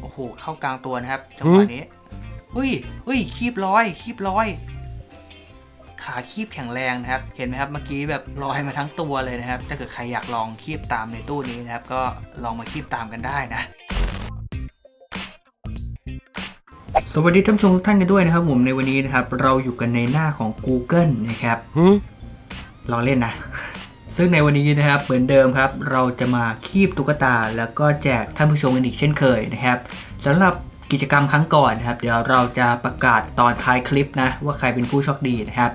โอ้โห เข้ากลางตัวนะครับ จังหวะนี้เฮ้ยเฮ้ย คีบลอย คีบลอย ขาคีบแข็งแรงนะครับ เห็นไหมครับ เมื่อกี้แบบลอยมาทั้งตัวเลยนะครับ ถ้าเกิดใครอยากลองคีบตามในตู้นี้นะครับ ก็ลองมาคีบตามกันได้นะสวัสดีท่านผู้ชมทุกท่านกันด้วยนะครับผมในวันนี้นะครับ เราอยู่กันในหน้าของ Google นะครับลองเล่นนะ ซึ่งในวันนี้นะครับเหมือนเดิมครับเราจะมาคีบตุ๊กตา แล้วก็แจกท่านผู้ชมกันอีกเช่นเคยนะครับสำหรับกิจกรรมครั้งก่อนนะครับ เดี๋ยวเราจะประกาศตอนท้ายคลิปนะว่าใครเป็นผู้โชคดีนะครับ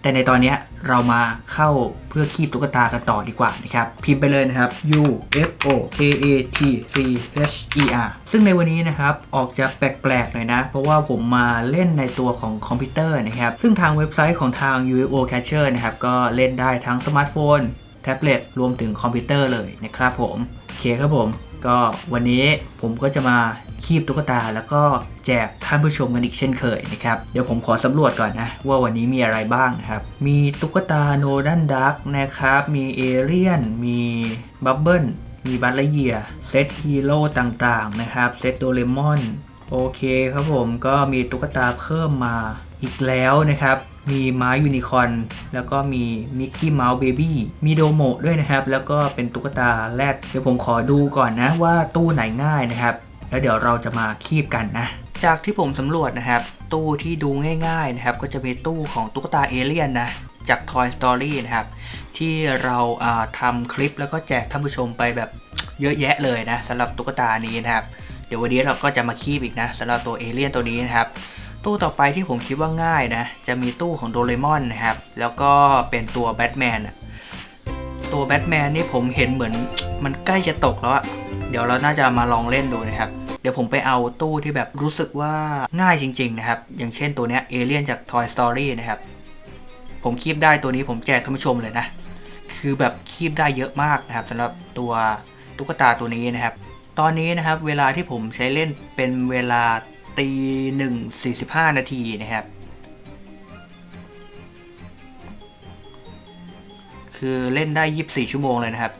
แต่ในตอนเนี้ย เรามาเข้าเพื่อคีบตุ๊กตากันต่อดีกว่านะครับ พิมพ์ไปเลยนะครับ U F O A A T C H E R ซึ่งในวันนี้นะครับ ออกจะแปลกๆหน่อยนะ เพราะว่าผมมาเล่นในตัวของคอมพิวเตอร์นะครับ ซึ่งทางเว็บไซต์ของทาง UFO Catcher นะครับ ก็เล่นได้ทั้งสมาร์ทโฟน แท็บเล็ตรวมถึงคอมพิวเตอร์เลยนะครับผม โอเคครับผม ก็วันนี้ผมก็จะมาคีบตุ๊กตาแล้วก็แจกท่านผู้ชมกันอีกเช่นเคยนะครับ เดี๋ยวผมขอสำรวจก่อนนะ ว่าวันนี้มีอะไรบ้างนะครับ มีตุ๊กตาโนดันดักนะครับ มีเอเลียน มีบับเบิลมีบัตเลเยียเซตฮีโร่ต่างๆนะครับ เซตโดเรมอน โอเคครับผมก็มีตุ๊กตาเพิ่มมาอีกแล้วนะครับ มีม้ายูนิคอร์นแล้วก็มีมิกกี้เมาส์เบบี้มีโดโมด้วยนะครับ แล้วก็เป็นตุ๊กตาแรดเดี๋ยวผมขอดูก่อนนะว่าตู้ไหนง่ายนะครับ แล้วเดี๋ยวเราจะมาคีบกันนะ จากที่ผมสำรวจนะครับ ตู้ที่ดูง่ายๆนะครับ ก็จะมีตู้ของตุ๊กตาเอเลี่ยนนะจาก Toy Story นะครับ ที่เราาทำคลิปแล้วก็แจกท่านผู้ชมไปแบบเยอะแยะเลยนะสำหรับตุ๊กตานี้นะครับ เดี๋ยววันนี้เราก็จะมาคีบอีกนะสำหรับตัวเอเลี่ยนตัวนี้นะครับ ตู้ต่อไปที่ผมคิดว่าง่ายนะ จะมีตู้ของโดเรมอนนะครับ แล้วก็เป็นตัวแบทแมนตัวแบทแมนนี่ผมเห็นเหมือนมันใกล้จะตกแล้วอะเดี๋ยวเราน่าจะมาลองเล่นดูนะครับ เดี๋ยวผมไปเอาตู้ที่แบบรู้สึกว่าง่ายจริง ๆ นะครับ อย่างเช่นตัวเนี้ยเอเลี่ยนจาก Toy Story นะครับ ผมคีบได้ตัวนี้ผมแจกท่านผู้ชมเลยนะ คือแบบคีบได้เยอะมากนะครับสำหรับตัวตุ๊กตาตัวนี้นะครับ ตอนนี้นะครับเวลาที่ผมใช้เล่นเป็นเวลา ตีหนึ่งสี่สิบห้านาทีนะครับ คือเล่นได้ยีิบสี่ชั่วโมงเลยนะครับ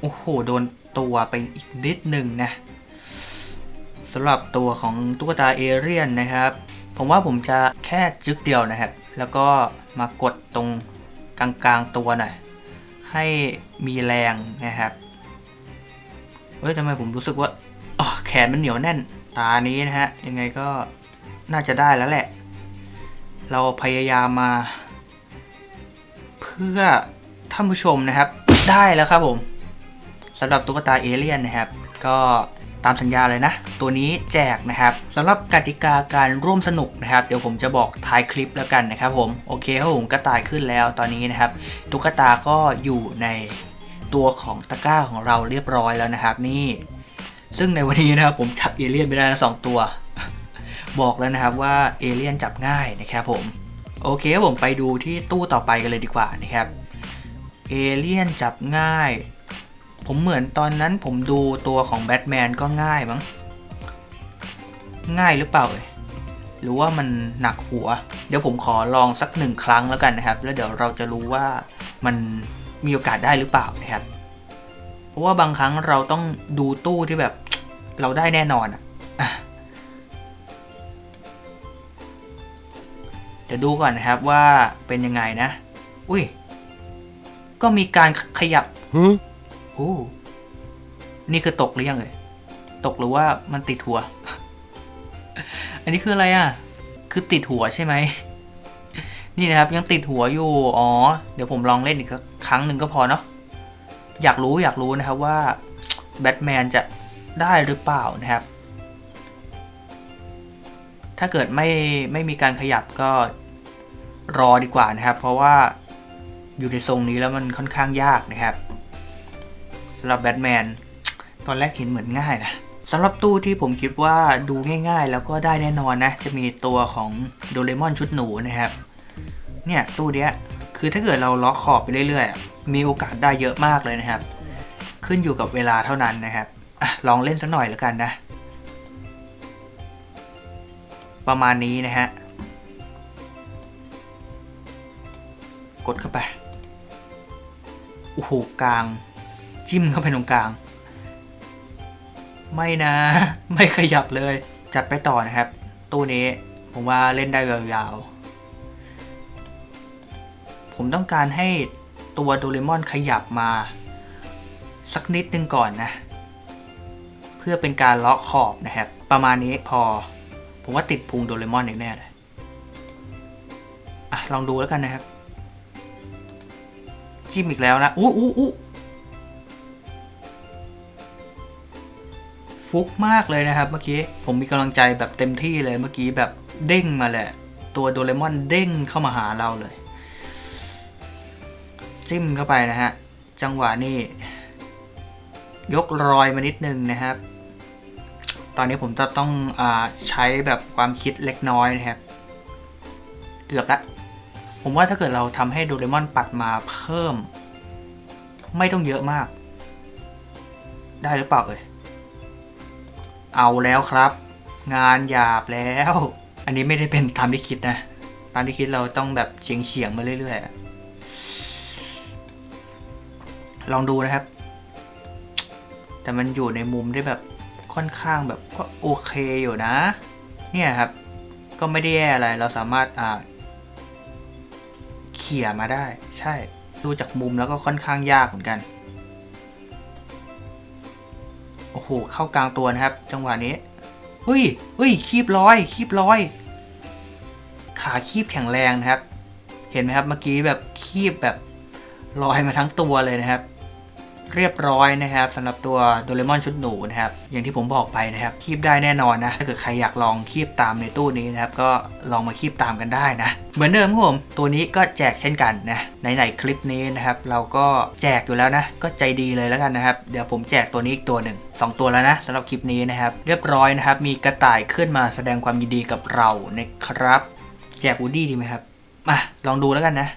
โอ้โห โดนตัวไปอีกนิดหนึ่งนะสำหรับตัวของตุ๊กตาเอเรียนนะครับ ผมว่าผมจะแค่จึกเดียวนะครับ แล้วก็มากดตรงกลางๆตัวหน่อยให้มีแรงนะครับเฮ้ยทำไมผมรู้สึกว่า อ๋อแขนมันเหนียวแน่น ตานี้นะฮะ ยังไงก็น่าจะได้แล้วแหละ เราพยายามมา เพื่อท่านผู้ชมนะครับ ได้แล้วครับผมสำหรับตุ๊กตาเอเลี่ยนนะครับ ก็ตามสัญญาเลยนะ ตัวนี้แจกนะครับสำหรับกติกาการร่วมสนุกนะครับ เดี๋ยวผมจะบอกท้ายคลิปแล้วกันนะครับผม โอเคครับผมกระต่ายขึ้นแล้วตอนนี้นะครับ ตุ๊กตาก็อยู่ในตัวของตะกร้าของเราเรียบร้อยแล้วนะครับ นี่ ซึ่งในวันนี้นะครับผมจับเอเลี่ยนไปได้สองตัว บอกแล้วนะครับว่าเอเลี่ยนจับง่ายนะครับผม โอเคผมไปดูที่ตู้ต่อไปกันเลยดีกว่านะครับ เอเลี่ยนจับง่าย ผมเหมือนตอนนั้นผมดูตัวของแบทแมนก็ง่ายมั้ง ง่ายหรือเปล่าเอ่ยหรือว่ามันหนักหัว เดี๋ยวผมขอลองสักหนึ่งครั้งแล้วกันนะครับ แล้วเดี๋ยวเราจะรู้ว่ามันมีโอกาสได้หรือเปล่านะครับ เพราะว่าบางครั้งเราต้องดูตู้ที่แบบเราได้แน่นอนอะอะเดี๋ยวดูก่อนนะครับว่าเป็นยังไงนะ อุ้ย ก็มีการขยับโอ้นี่คือตกหรือยังเอ่ย ตกหรือว่ามันติดหัว อันนี้คืออะไรอะ คือติดหัวใช่ไหม นี่นะครับยังติดหัวอยู่ อ๋อ เดี๋ยวผมลองเล่นอีกสักครั้งหนึ่งก็พอเนาะ อยากรู้อยากรู้นะครับว่าแบทแมนจะได้หรือเปล่านะครับ ถ้าเกิดไม่ไม่มีการขยับก็รอดีกว่านะครับ เพราะว่าอยู่ในทรงนี้แล้วมันค่อนข้างยากนะครับสำหรับแบทแมนตอนแรกเห็นเหมือนง่ายนะสำหรับตู้ที่ผมคิดว่าดูง่าย ๆ แล้วก็ได้แน่นอนนะ จะมีตัวของโดเรมอนชุดหนูนะครับ เนี่ยตู้เนี้ยคือถ้าเกิดเราล็อกขอบไปเรื่อยๆ มีโอกาสได้เยอะมากเลยนะครับ ขึ้นอยู่กับเวลาเท่านั้นนะครับอลองเล่นสักหน่อยแล้วกันนะ ประมาณนี้นะฮะ กดเข้าไป โอ้โหกลาง จิ้มเข้าไปตรงกลาง ไม่นะ ไม่ขยับเลย จัดไปต่อนะครับ ตู้นี้ผมว่าเล่นได้ยาวๆ ผมต้องการให้ ตัวโดเรมอนขยับมา สักนิดนึงก่อนนะ เพื่อเป็นการเลาะขอบนะครับ ประมาณนี้พอ ผมว่าติดพุงโดเรมอนแน่เลยอะลองดูแล้วกันนะครับ จิ้มอีกแล้วนะอู้อู้อู้ฟุกมากเลยนะครับเมื่อกี้ ผมมีกำลังใจแบบเต็มที่เลยเมื่อกี้แบบเด้งมาแหละ ตัวโดเรมอนเด้งเข้ามาหาเราเลย จิ้มเข้าไปนะฮะ จังหวะนี้ยกรอยมานิดนึงนะครับ ตอนนี้ผมจะต้องอใช้แบบความคิดเล็กน้อยนะครับ เกือบละ ผมว่าถ้าเกิดเราทำให้โดเรมอนปัดมาเพิ่ม ไม่ต้องเยอะมาก ได้หรือเปล่าเอ่ย เอาแล้วครับ งานหยาบแล้ว อันนี้ไม่ได้เป็นตามที่คิดนะ ตามที่คิดเราต้องแบบเฉียงเฉียงมาเรื่อยๆ ลองดูนะครับ แต่มันอยู่ในมุมที่แบบค่อนข้างแบบก็โอเคอยู่นะ เนี่ยครับ ก็ไม่ได้แย่อะไรเราสามารถอ่าเขี่ยมาได้ ใช่ดูจากมุมแล้วก็ค่อนข้างยากเหมือนกันโอ้โหเข้ากลางตัวนะครับ จังหวะนี้เฮ้ยเฮ้ยคีบร้อยคีบร้อย ขาคีบแข็งแรงนะครับ เห็นไหมครับเมื่อกี้แบบคีบแบบลอยมาทั้งตัวเลยนะครับ เรียบร้อยนะครับสำหรับตัวโดเรมอนชุดหนูนะครับอย่างที่ผมบอกไปนะครับคีบได้แน่นอนนะถ้าเกิดใครอยากลองคีบตามในตู้นี้นะครับก็ลองมาคีบตามกันได้นะ เหมือนเดิมครับผมตัวนี้ก็แจกเช่นกันนะไหนๆคลิปนี้นะครับเราก็แจกอยู่แล้วนะก็ใจดีเลยแล้วกันนะครับเดี๋ยวผมแจกตัวนี้อีกตัวหนึ่งสองตัวแล้วนะสำหรับคลิปนี้นะครับเรียบร้อยนะครับมีกระต่ายขึ้นมาแสดงความยินดีกับเรานะครับแจกวูดดี้ดีไหมครับมาลองดูแล้วกันนะ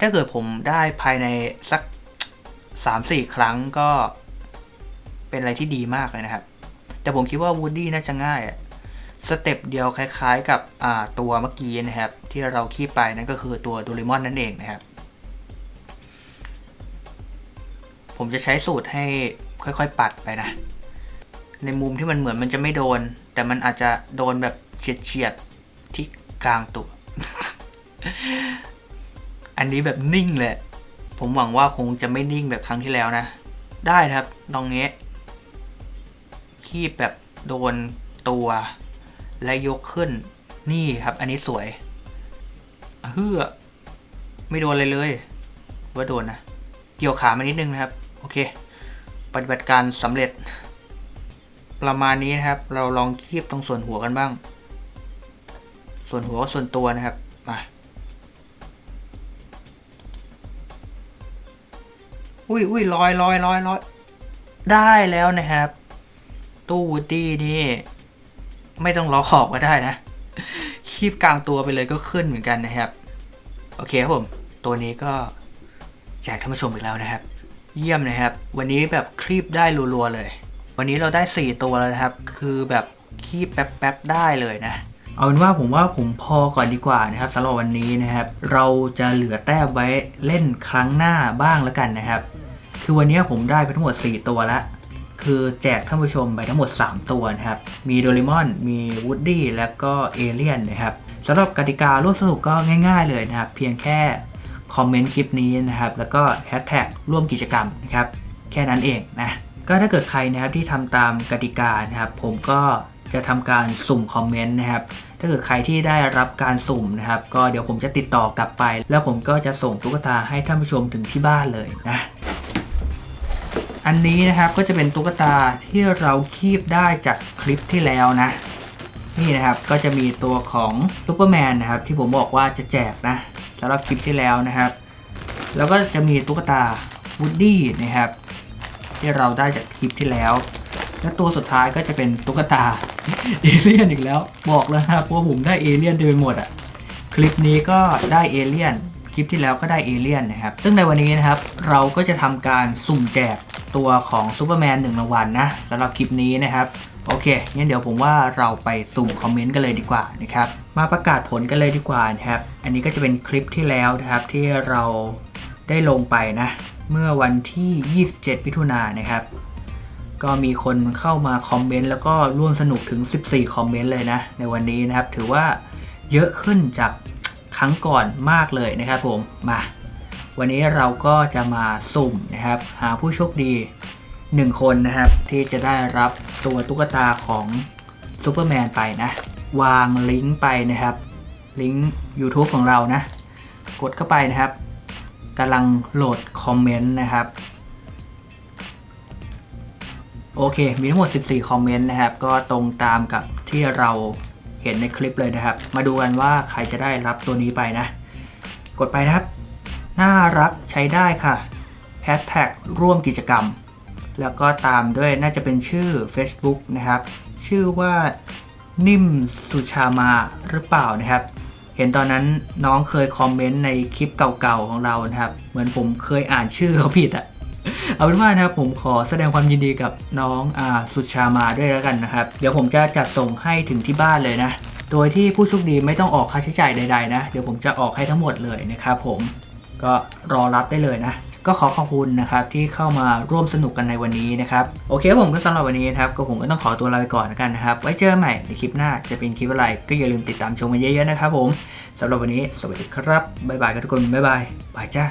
ถ้าเกิดผมได้ภายในสัก สามสี่ครั้งก็เป็นอะไรที่ดีมากเลยนะครับ แต่ผมคิดว่าวูดดี้น่าจะง่ายสเต็ปเดียวคล้ายๆกับตัวเมื่อกี้นะครับ ที่เราคีบไปนั่นก็คือตัวโดเรมอนนั่นเองนะครับ ผมจะใช้สูตรให้ค่อยๆปัดไปนะ ในมุมที่มันเหมือนมันจะไม่โดน แต่มันอาจจะโดนแบบเฉียดๆที่กลางตัว อันนี้แบบนิ่งเลย ผมหวังว่าคงจะไม่นิ่งแบบครั้งที่แล้วนะ ได้ครับตรงนี้คีบแบบโดนตัว และยกขึ้น นี่ครับ อันนี้สวยเฮือไม่โดนเลยเลย ว่าโดนนะ เกี่ยวขามานิดนึงนะครับ โอเค ปฏิบัติการสำเร็จ ประมาณนี้นะครับ เราลองคีบตรงส่วนหัวกันบ้าง ส่วนหัวกับส่วนตัวนะครับ มา อุ้ยอุ้ยลอยลอยลอยลอยได้แล้วนะครับ ตู้วูดดี้นี่ ไม่ต้องล้อขอบก็ได้นะ คีบกลางตัวไปเลยก็ขึ้นเหมือนกันนะครับ โอเคครับผม ตัวนี้ก็แจกท่านผู้ชมอีกแล้วนะครับ เยี่ยมนะครับ วันนี้แบบคลีบได้รัวๆเลย วันนี้เราได้ 4 ตัวแล้วนะครับ คือแบบคีบแป๊บๆได้เลยนะ เอาเป็นว่าผมว่าผมพอก่อนดีกว่านะครับสำหรับวันนี้นะครับ เราจะเหลือแต้มไว้เล่นครั้งหน้าบ้างแล้วกันนะครับ คือวันนี้ผมได้ไปทั้งหมด 4 ตัวล้วคือแจกท่านผู้ชมไปทั้งหมด 3 ตัวนะครับ มีโดเรมอน มีวูดดี้แล้วก็เอเลียนนะครับสำหรับกติการ่วมสนุกก็ง่ายๆเลยนะครับ เพียงแค่คอมเมนต์คลิปนี้นะครับ แล้วก็แฮชแท็กร่วมกิจกรรมนะครับ แค่นั้นเองนะก็ถ้าเกิดใครนะครับที่ทำตามกติกานะครับ ผมก็จะทำการสุ่มคอมเมนต์นะครับ ถ้าเกิดใครที่ได้รับการสุ่มนะครับ ก็เดี๋ยวผมจะติดต่อกลับไป แล้วผมก็จะส่งตุ๊กตาให้ท่านผู้ชมถึงที่บ้านเลยนะอันนี้นะครับก็จะเป็นตุ๊กตาที่เราคีบได้จากคลิปที่แล้วนะ นี่นะครับก็จะมีตัวของซูเปอร์แมนนะครับ ที่ผมบอกว่าจะแจกนะสำหรับคลิปที่แล้วนะครับ แล้วก็จะมีตุ๊กตาวูดดี้นะครับ ที่เราได้จากคลิปที่แล้ว และตัวสุดท้ายก็จะเป็นตุ๊กตาเอเลี่ยนอีกแล้ว บอกแล้วนะครับว่าผมได้เอเลี่ยนเต็มไปหมดอะคลิปนี้ก็ได้เอเลี่ยนคลิปที่แล้วก็ได้เอเลี่ยนนะครับ ซึ่งในวันนี้นะครับ เราก็จะทำการสุ่มแจกตัวของซูเปอร์แมนหนึ่งรางวัลนะสำหรับคลิปนี้นะครับ โอเคงั้นเดี๋ยวผมว่าเราไปสุ่มคอมเมนต์กันเลยดีกว่านะครับ มาประกาศผลกันเลยดีกว่านะครับ อันนี้ก็จะเป็นคลิปที่แล้วนะครับที่เราได้ลงไปนะ เมื่อวันที่ 27มิถุนายนนะครับ ก็มีคนเข้ามาคอมเมนต์แล้วก็ร่วมสนุกถึง 14 คอมเมนต์เลยนะ ในวันนี้นะครับ ถือว่าเยอะขึ้นจากครั้งก่อนมากเลยนะครับผม มา วันนี้เราก็จะมาสุ่มนะครับ หาผู้โชคดี 1 คนนะครับ ที่จะได้รับตัวตุ๊กตาของซูเปอร์แมนไปนะ วางลิงก์ไปนะครับ ลิงก์ YouTube ของเรานะ กดเข้าไปนะครับกำลังโหลดคอมเมนต์นะครับ โอเค มีทั้งหมด 14 คอมเมนต์นะครับ ก็ตรงตามกับที่เราเห็นในคลิปเลยนะครับ มาดูกันว่าใครจะได้รับตัวนี้ไปนะ กดไปนะครับ น่ารักใช้ได้ค่ะแฮชแท็กร่วมกิจกรรม แล้วก็ตามด้วยน่าจะเป็นชื่อ Facebook นะครับ ชื่อว่านิ่มสุชามาหรือเปล่านะครับ เห็นตอนนั้นน้องเคยคอมเมนต์ในคลิปเก่าๆของเรานะครับ เหมือนผมเคยอ่านชื่อเขาผิดอะ เอาเป็นว่านะครับผมขอแสดงความยินดีกับน้องอาสุชามาด้วยแล้วกันนะครับ เดี๋ยวผมจะจัดส่งให้ถึงที่บ้านเลยนะ โดยที่ผู้โชคดีไม่ต้องออกค่าใช้จ่ายใดๆนะ เดี๋ยวผมจะออกให้ทั้งหมดเลยนะครับผมก็รอรับได้เลยนะ ก็ขอขอบคุณนะครับที่เข้ามาร่วมสนุกกันในวันนี้นะครับโอเคผมก็สำหรับวันนี้นะครับก็ผมก็ต้องขอตัวลาไปก่อนแล้วกันนะครับ ไว้เจอกันใหม่ในคลิปหน้าจะเป็นคลิปอะไรก็อย่าลืมติดตามชมมาเยอะๆนะครับผมสำหรับวันนี้สวัสดีครับบ๊ายบายกันทุกคนบ๊ายบายบายจ้า